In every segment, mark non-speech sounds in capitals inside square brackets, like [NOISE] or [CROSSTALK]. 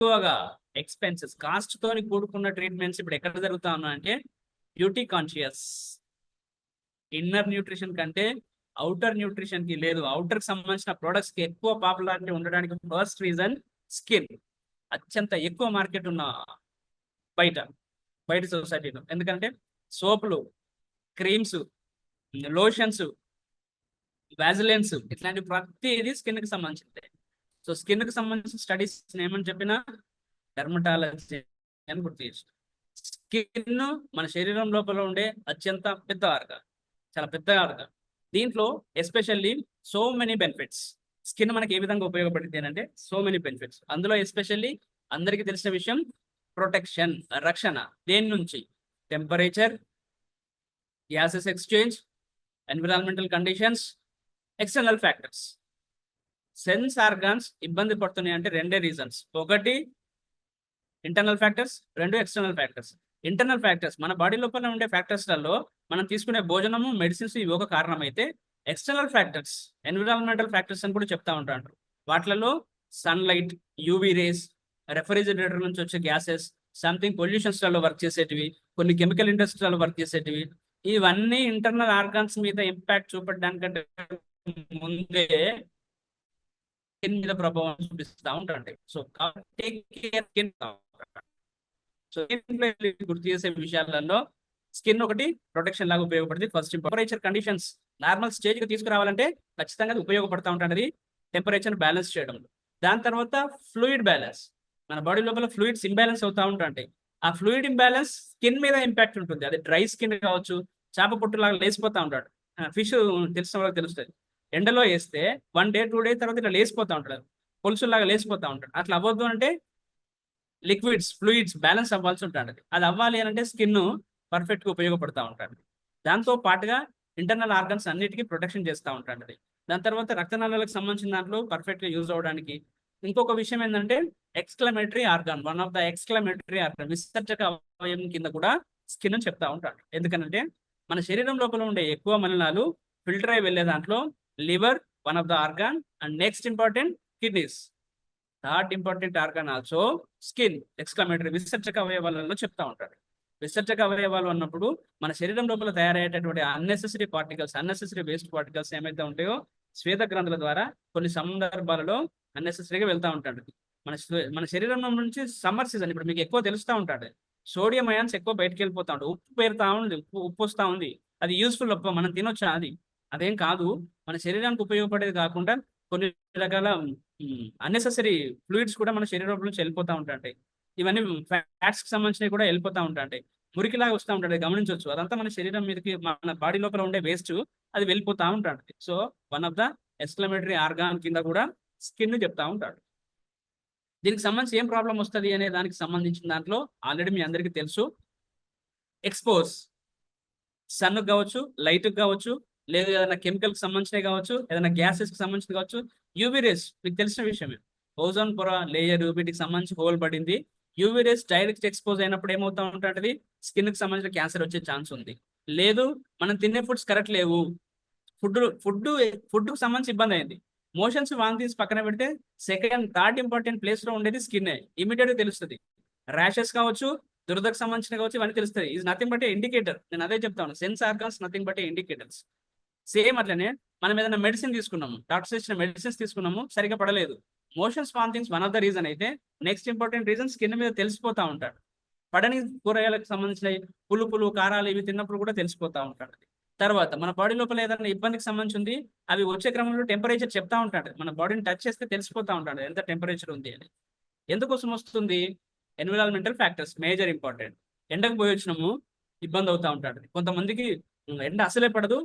ఎక్కువగా expenses cost తోని కూడుకున్న ట్రీట్మెంట్స్ ఇప్పుడు ఎక్కడ జరుగుతా ఉన్నాయంటే బ్యూటీ కాన్షియస్ ఇన్నర్ న్యూట్రిషన్ కంటే అవుటర్ న్యూట్రిషన్కి లేదు. అవుటర్కి సంబంధించిన ప్రొడక్ట్స్కి ఎక్కువ పాపులారిటీ ఉండడానికి ఫస్ట్ రీజన్ స్కిన్ అత్యంత ఎక్కువ మార్కెట్ ఉన్న బయట బయట సొసైటీలో ఎందుకంటే సోపులు క్రీమ్స్ లోషన్స్ వ్యాజిలెన్స్ ఇట్లాంటి ప్రతిదీ స్కిన్కి సంబంధించింది సో స్కిన్కి సంబంధించిన స్టడీస్ ఏమని చెప్పినా డెర్మటాలజీ అని గుర్తు చేసి స్కిన్ మన శరీరం లోపల ఉండే అత్యంత పెద్ద ఆర్గ చాలా పెద్ద ఆర్గ. దీంట్లో especially so many benefits. Skin మనకి ఏ విధంగా ఉపయోగపడింది అంటే సో మెనీ బెనిఫిట్స్. అందులో ఎస్పెషల్లీ అందరికీ తెలిసిన విషయం ప్రొటెక్షన్ రక్షణ. దేని నుంచి? Temperature gases exchange environmental conditions external factors. Sense organs ఇబ్బంది పడుతున్నాయి అంటే రెండే రీజన్స్ ఒకటి ఇంటర్నల్ ఫ్యాక్టర్స్ రెండు ఎక్స్టర్నల్ ఫ్యాక్టర్స్ ఇంటర్నల్ ఫ్యాక్టర్స్ మన బాడీ లోపల ఉండే ఫ్యాక్టర్స్లలో మనం తీసుకునే భోజనము మెడిసిన్స్ ఇవి ఒక కారణం అయితే ఎక్స్టర్నల్ ఫ్యాక్టర్స్ ఎన్విరాన్మెంటల్ ఫ్యాక్టర్స్ అని కూడా చెప్తా ఉంటారు. వాటిలలో సన్లైట్ యూవీ రేస్ రెఫ్రిజిరేటర్ నుంచి వచ్చే గ్యాసెస్ సంథింగ్ పొల్యూషన్స్లలో వర్క్ చేసేటివి కొన్ని కెమికల్ ఇండస్ట్రీలలో వర్క్ చేసేటివి ఇవన్నీ ఇంటర్నల్ ఆర్గాన్స్ మీద ఇంపాక్ట్ చూపడానికంటే ముందే స్కిన్ మీద ప్రభావం చూపిస్తూ ఉంటాయి so take care skin so గుర్తు చేసే విషయాలలో స్కిన్ ఒకటి ప్రొటెక్షన్ లాగా ఉపయోగపడుతుంది. ఫస్ట్ టెంపరేచర్ కండిషన్స్ నార్మల్ స్టేజ్కి తీసుకురావాలంటే ఖచ్చితంగా అది ఉపయోగపడతా ఉంటుంది టెంపరేచర్ బ్యాలెన్స్ చేయడం దాని తర్వాత ఫ్లూయిడ్ బ్యాలెన్స్ మన బాడీ లోపల ఫ్లూయిడ్స్ ఇంబ్యాలెన్స్ అవుతా ఉంటాయి ఆ ఫ్లూయిడ్ ఇంబ్యాలెన్స్ స్కిన్ మీద ఇంపాక్ట్ ఉంటుంది. అది డ్రై స్కిన్ కావచ్చు చేప పొట్టులాగా లేచిపోతా ఉంటాడు. ఫిష్ తెలిసిన వాళ్ళకి తెలుస్తుంది. ఎండలో వేస్తే వన్ డే టూ డే తర్వాత ఇట్లా లేచిపోతా ఉంటాడు. పొలుసులాగా లేసిపోతూ ఉంటాడు. అట్లా అవ్వద్దు అంటే లిక్విడ్స్ ఫ్లూయిడ్స్ బ్యాలెన్స్ అవ్వాల్సి ఉంటాడు అది అవ్వాలి అని అంటే స్కిన్ పర్ఫెక్ట్గా ఉపయోగపడుతూ ఉంటాడు. దాంతో పాటుగా ఇంటర్నల్ ఆర్గన్స్ అన్నిటికీ ప్రొటెక్షన్ చేస్తూ ఉంటాడు. దాని తర్వాత రక్తనాళాలకు సంబంధించిన దాంట్లో పర్ఫెక్ట్గా యూజ్ అవడానికి ఇంకొక విషయం ఏంటంటే exclamatory organ one of the exclamatory organ విసర్జక అవయం కింద కూడా స్కిన్ చెప్తా ఉంటాడు. ఎందుకంటే మన శరీరం లోపల ఉండే ఎక్కువ మలినాలు ఫిల్టర్ అయి వెళ్ళే దాంట్లో liver one of the organ and next important kidneys. Third important organ also skin. Exclamatory విసర్జక అవయవాలలో చెప్తా ఉంటాడు. విసర్జక అవయవాలు అన్నప్పుడు మన శరీరం లోపల తయారయ్యేటటువంటి unnecessary particles unnecessary waste particles ఏమైతే ఉంటాయో శ్వేత గ్రంథుల ద్వారా కొన్ని సందర్భాలలో అన్నెసెసరీగా వెళ్తా ఉంటాడు. మన మన శరీరం నుంచి సమ్మర్ సీజన్ ఇప్పుడు మీకు ఎక్కువ తెలుస్తూ ఉంటాడు. సోడియం అయాన్స్ ఎక్కువ బయటకు వెళ్ళిపోతా ఉంటాడు ఉప్పు పేరుతా ఉంది ఉప్పు ఉప్పు వస్తూ ఉంది. అది యూస్ఫుల్ ఉప్పు మనం తినొచ్చా అది? అదేం కాదు మన శరీరానికి ఉపయోగపడేది కాకుండా కొన్ని రకాల అన్నెసెసరీ ఫ్లూయిడ్స్ కూడా మన శరీరం నుంచి వెళ్ళిపోతూ ఉంటాయి ఇవన్నీ ఫ్యాట్స్కి సంబంధించినవి కూడా వెళ్ళిపోతూ ఉంటాయి మురికిలాగా వస్తూ ఉంటాడు గమనించవచ్చు. అదంతా మన శరీరం మీదకి మన బాడీ లోపల ఉండే వేస్ట్ అది వెళ్ళిపోతా ఉంటాడు so one of the exclamatory organ కింద కూడా స్కిన్ చెప్తా ఉంటాడు. దీనికి సంబంధించి ఏం ప్రాబ్లం వస్తుంది అనే దానికి సంబంధించిన దాంట్లో ఆల్రెడీ మీ అందరికీ తెలుసు. ఎక్స్పోజ్ సన్ కావచ్చు లైట్కి కావచ్చు లేదు ఏదైనా కెమికల్కి సంబంధించినవి కావచ్చు ఏదైనా గ్యాసెస్కి సంబంధించిన కావచ్చు యూవీ రేస్ మీకు తెలిసిన విషయమే. ఓజోన్ పొర లేయర్ వీటికి సంబంధించి హోల్ పడింది. యూవీ రేస్ డైరెక్ట్ ఎక్స్పోజ్ అయినప్పుడు ఏమవుతా ఉంటుంది? స్కిన్కి సంబంధించిన క్యాన్సర్ వచ్చే ఛాన్స్ ఉంది. లేదు మనం తినే ఫుడ్స్ కరెక్ట్ లేవు. ఫుడ్ ఫుడ్ ఫుడ్కు సంబంధించి ఇబ్బంది అయింది. మోషన్స్ వాంతిస్ పక్కన పెడితే సెకండ్ థర్డ్ ఇంపార్టెంట్ ప్లేస్లో ఉండేది స్కిన్ ఇమీడియట్గా తెలుస్తుంది. ర్యాషెస్ కావచ్చు దురదకు సంబంధించిన కావచ్చు ఇవన్నీ తెలుస్తుంది. ఇది నథింగ్ బట్ ఇండికేటర్ నేను అదే చెప్తాను sense organs nothing but indicators same అట్లనే మనం ఏదైనా మెడిసిన్ తీసుకున్నాము డాక్టర్స్ ఇచ్చిన మెడిసిన్స్ తీసుకున్నాము సరిగా పడలేదు. Motions vomitings one of the reason అయితే నెక్స్ట్ ఇంపార్టెంట్ రీజన్ స్కిన్ మీద తెలిసిపోతా ఉంటాడు. పడని కూరగాయలకు సంబంధించిన పులుపులు కారాలు ఇవి తిన్నప్పుడు కూడా తెలిసిపోతా ఉంటాడు. తర్వాత మన బాడీ లోపల ఏదైనా ఇబ్బందికి సంబంధించి ఉంది అవి వచ్చే క్రమంలో టెంపరేచర్ చెప్తా ఉంటాడు. మన బాడీని టచ్ చేస్తే తెలిసిపోతా ఉంటాడు ఎంత టెంపరేచర్ ఉంది అని. ఎందుకోసం వస్తుంది? ఎన్విరాన్మెంటల్ ఫ్యాక్టర్స్ మేజర్ ఇంపార్టెంట్ ఎండకు పోయి వచ్చినాము ఇబ్బంది అవుతా ఉంటాడు. కొంతమందికి ఎండ అసలే పడదు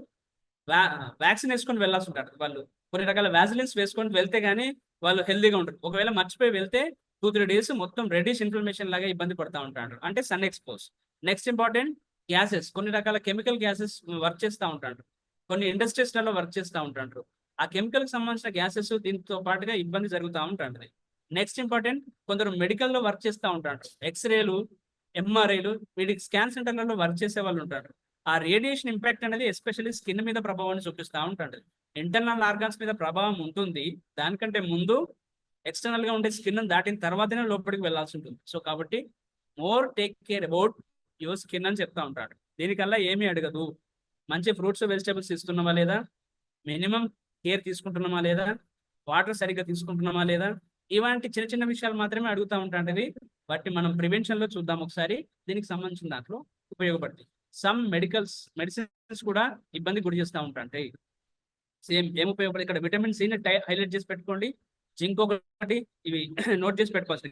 వ్యాక్సిన్ వేసుకొని వెళ్ళాల్సి ఉంటారు. వాళ్ళు కొన్ని రకాల వ్యాజిలిన్స్ వేసుకొని వెళ్తే గానీ వాళ్ళు హెల్దీగా ఉంటారు. ఒకవేళ మర్చిపోయి వెళ్తే టూ త్రీ డేస్ మొత్తం రెడీస్ ఇన్ఫ్లమేషన్ లాగా ఇబ్బంది పడతా ఉంటాడు అంటే sun expose. Next important gases. కొన్ని రకాల కెమికల్ గ్యాసెస్ వర్క్ చేస్తూ ఉంటాడు కొన్ని ఇండస్ట్రీస్లలో వర్క్ చేస్తూ ఉంటాడు ఆ కెమికల్కి సంబంధించిన గ్యాసెస్ దీంతో పాటుగా ఇబ్బంది జరుగుతూ ఉంటుంది. నెక్స్ట్ ఇంపార్టెంట్ కొందరు మెడికల్లో వర్క్ చేస్తూ ఉంటాడు ఎక్స్రేలు ఎంఆర్ఐలు వీటికి స్కాన్ సెంటర్లలో వర్క్ చేసే వాళ్ళు ఉంటారు. ఆ రేడియేషన్ ఇంపాక్ట్ అనేది ఎస్పెషల్లీ స్కిన్ మీద ప్రభావాన్ని చూపిస్తూ ఉంటాడు ఇంటర్నల్ ఆర్గాన్స్ మీద ప్రభావం ఉంటుంది. దానికంటే ముందు ఎక్స్టర్నల్గా ఉండే స్కిన్ దాటిన తర్వాతనే లోపలికి వెళ్ళాల్సి ఉంటుంది. సో కాబట్టి more take care about your skin అని చెప్తా ఉంటాడు. దీనికల్లా ఏమీ అడగదు. మంచి ఫ్రూట్స్ వెజిటేబుల్స్ ఇస్తున్నామా లేదా? మినిమం కేర్ తీసుకుంటున్నామా లేదా? వాటర్ సరిగ్గా తీసుకుంటున్నామా లేదా? ఇలాంటి చిన్న చిన్న విషయాలు మాత్రమే అడుగుతూ ఉంటాంటివి వాటిని మనం ప్రివెన్షన్లో చూద్దాం ఒకసారి. దీనికి సంబంధించిన దాంట్లో ఉపయోగపడుతుంది సమ్ మెడికల్స్ మెడిసిన్స్ కూడా ఇబ్బంది గురి చేస్తూ ఉంటాయి సేమ్ ఏం ఉపయోగపడదు. ఇక్కడ విటమిన్ సి ని హైలైట్ చేసి పెట్టుకోండి. జింక్ ఒకటి ఇవి [CLEARS THROAT] నోట్ చేసి పెట్టుకోవచ్చు